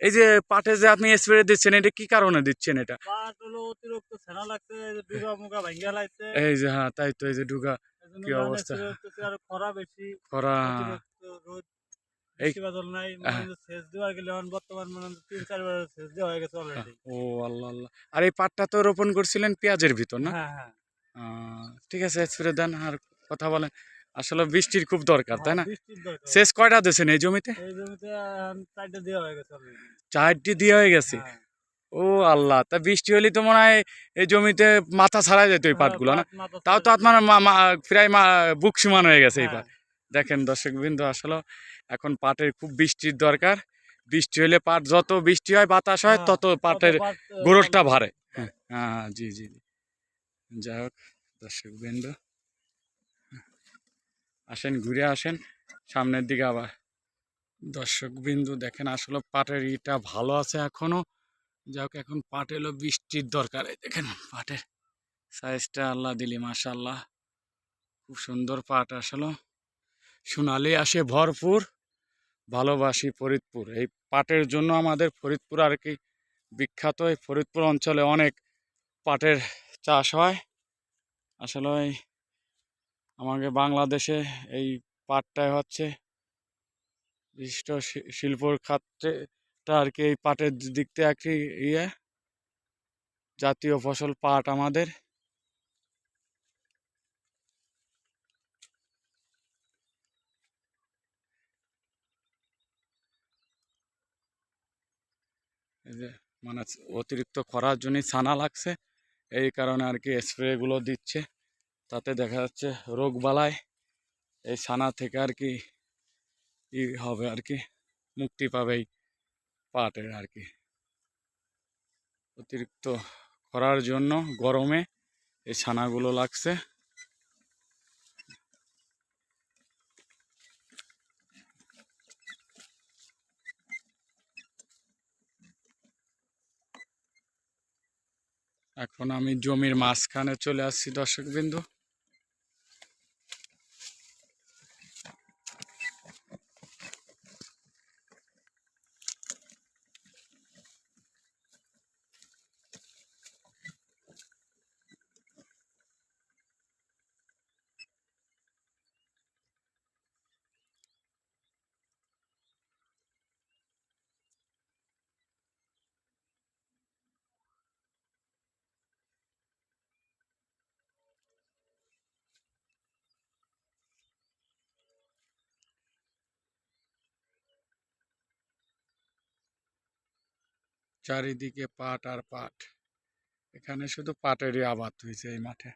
এই যে পাটে যে আপনি স্প্রে দিচ্ছেন এটা কি কারণে দিচ্ছেন এটা? পাট হলো অতিরিক্ত সেনা লাগছে এই যে হ্যাঁ তাই তো এই যে ডুগা কি অবস্থা? খরা বেশি করা রোদ এই বৃষ্টি বাদল নাই যে সেচ দেওয়ার গেলে এখন বর্তমান যে তিন চারবার দেওয়া গেছে ও আল্লাহ আল্লাহ। আর এই পাটটা তো রোপণ করছিলেন পেঁয়াজের ভিতর না? হ্যাঁ হ্যাঁ। ঠিক আছে স্প্রে দেন আর কথা বলেন। আসলে বৃষ্টির খুব দরকার তাই না? হ্যাঁ, দরকার। শেষ কয়টা দিয়েছেন এই জমিতে? চারটে হয়ে দিয়ে হয়ে গেছে? হ্যাঁ। ও আল্লাহ তা বৃষ্টি হলে তো মনে হয় এই জমিতে মাথা ছাড়া যেত এই পাটগুলো না? তাও তো আপনার প্রায় বুক সমান হয়ে গেছে এই হ্যাঁ, পাট। দেখেন দর্শক বিন্দু আসলে এখন পাটের খুব বৃষ্টির দরকার। বৃষ্টি হলে পাট যত বৃষ্টি হয় বাতাস হয় হ্যাঁ, তত পাটের গোরটটা ভারে। হ্যাঁ হ্যাঁ জি জি জি। যাই হোক দর্শক বিন্দু আসেন, ঘুরে আসেন। সামনের দিকে আবার দর্শক বিন্দু দেখেন, আসলে পাটের ইটা ভালো আছে এখনও। যাই হোক, এখন পাট এলো, বৃষ্টির দরকার। দেখেন পাটের সাইজটা আল্লাহ দিলি মাশাল্লাহ খুব সুন্দর পাট আসলে। সোনালি আসে ভরপুর, ভালোবাসি ফরিদপুর। এই পাটের জন্য আমাদের ফরিদপুর আর কি বিখ্যাত। এই ফরিদপুর অঞ্চলে অনেক পাটের চাষ হয়। আসলে আমাকে বাংলাদেশে এই পাটটাই হচ্ছে বিশিষ্ট শিল্পর খাতটা আর কি এই পাটের দিক থেকে একটি ইয়ে। জাতীয় ফসল পাট আমাদের। মানে অতিরিক্ত খরার জন্যই ছানা লাগছে। এই কারণে আর কি স্প্রেগুলো দিচ্ছে। তাতে দেখা যাচ্ছে রোগ বালায় এই ছানা থেকে আর কি ই হবে আর কি, মুক্তি পাবে এই পাটের আর কি। অতিরিক্ত খরার জন্য গরমে এই ছানাগুলো লাগছে। এখন আমি জমির মাঝখানে চলে আসছি দর্শক চারিদিকে পাট আর পাট। এখানে শুধু পাটেরই আবাদ হয়েছে এই মাঠে।